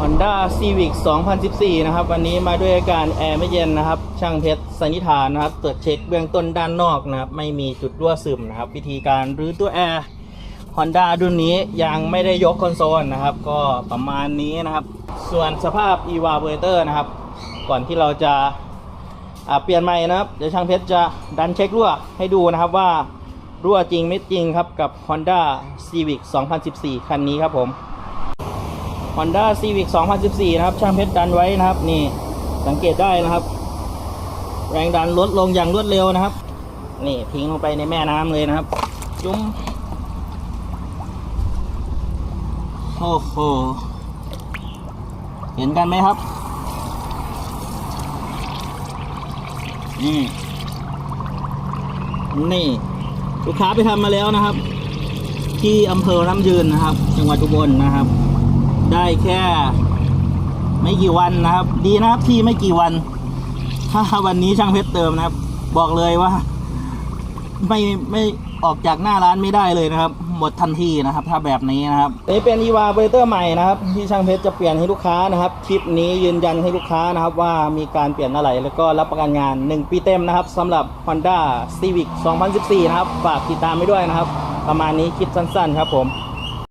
Honda Civic 2014 นะครับ วันนี้มาด้วยอาการแอร์ไม่เย็นนะครับ ช่างเพชรสันนิษฐานนะครับ ตรวจเช็คเบื้องต้นด้านนอกนะครับ ไม่มีจุดรั่วซึมนะครับ วิธีการรื้อตัวแอร์ Honda รุ่นนี้ยังไม่ได้ยกคอนโซลนะครับ ก็ประมาณนี้นะครับ ส่วนสภาพ e v a p o r a t o r นะครับ ก่อนที่เราจะเปลี่ยนใหม่นะครับ เดี๋ยวช่างเพชรจะดันเช็ครั่วให้ดูนะครับว่ารั่วจริงไม่จริงครับกับ Honda Civic 2014 คันนี้ครับผม Honda Civic 2014 นะครับ ช่างเพชรดันไว้นะครับ นี่สังเกตได้นะครับ แรงดันลดลงอย่างรวดเร็วนะครับ นี่ทิ้งลงไปในแม่น้ำเลยนะครับ จุ้มโอ้โหเห็นกันไหมครับ นี่ นี่ลูกค้าไปทำมาแล้วนะครับ ที่อำเภอน้ำยืนนะครับ จังหวัดอุบลนะครับ ได้แค่ ไม่กี่วันนะครับ ดีนะครับที่ไม่กี่วัน ถ้าวันนี้ช่างเพชรเติมนะครับ บอกเลยว่า ไม่ไม่ออกจากหน้าร้านไม่ได้เลยนะครับ หมดทันทีนะครับ ถ้าแบบนี้นะครับนี่เป็น e v a p o r a t o r ใหม่นะครับ ที่ช่างเพชรจะเปลี่ยนให้ลูกค้านะครับคลิปนี้ยืนยันให้ลูกค้านะครับ ว่ามีการเปลี่ยนอะไรแล้วก็รับประกันงาน 1 ปีเต็มนะครับสำหรับ Honda Civic 2014 นะครับ ฝากติดตามไปด้วยนะครับ ประมาณนี้คลิปสั้นๆ ครับผม